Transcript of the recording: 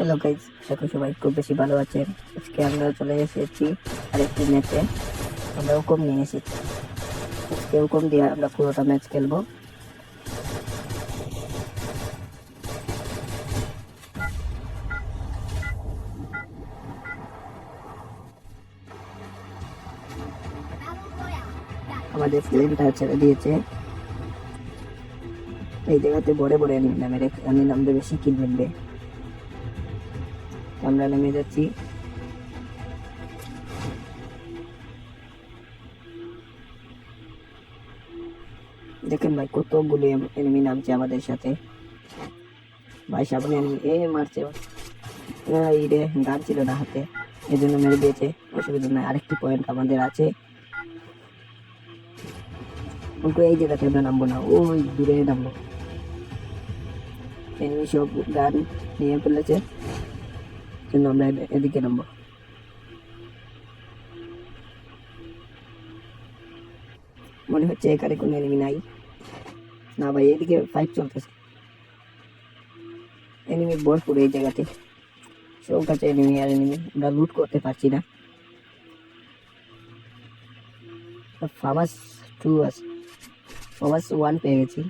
Hello guys আশা করি সবাই খুব বেশি ভালো আছেন। আজকে আমরা চলে এসেছি আরেকটি ম্যাচে আমরা ওকম নিয়ে এসেছি। আজকে ওকম দিয়ে আমরা পুরোটা ম্যাচ খেলব। আমাদের ফ্লেমটা ছেড়ে দিয়েছে। এই জায়গাতে বড় বড় অ্যানিমি নামে রেখে নামলে বেশি মিলবে আমরা নেমে যাচ্ছি। দেখেন ভাই কতগুলো এনিমি নামছে আমাদের সাথে। ভাই সামনে enemy, এ মারছে। এই রে গান ছিল না হাতে। এই জন্য মেরে দিয়েছে। অসুবিধা নাই আরেকটি পয়েন্ট আমাদের আছে। ওকে এই জায়গাতে আমরা নামবো না ওই দূরে নামবো। এনিমি সব গান নিয়ে ফেলেছে। কিন্তু আমরা এদিকে নামবো মনে হচ্ছে এখানে কোনো এনিমি নাই। না ভাই, এদিকে ফাইট চলতেছে। এনিমি ভরপুর এই জায়গাতে। সব কাছে এনিমি আর এনিমি আমরা লুট করতে পারছি না। ফামাস টু আছে। ফামাস ওয়ান পেয়ে গেছি।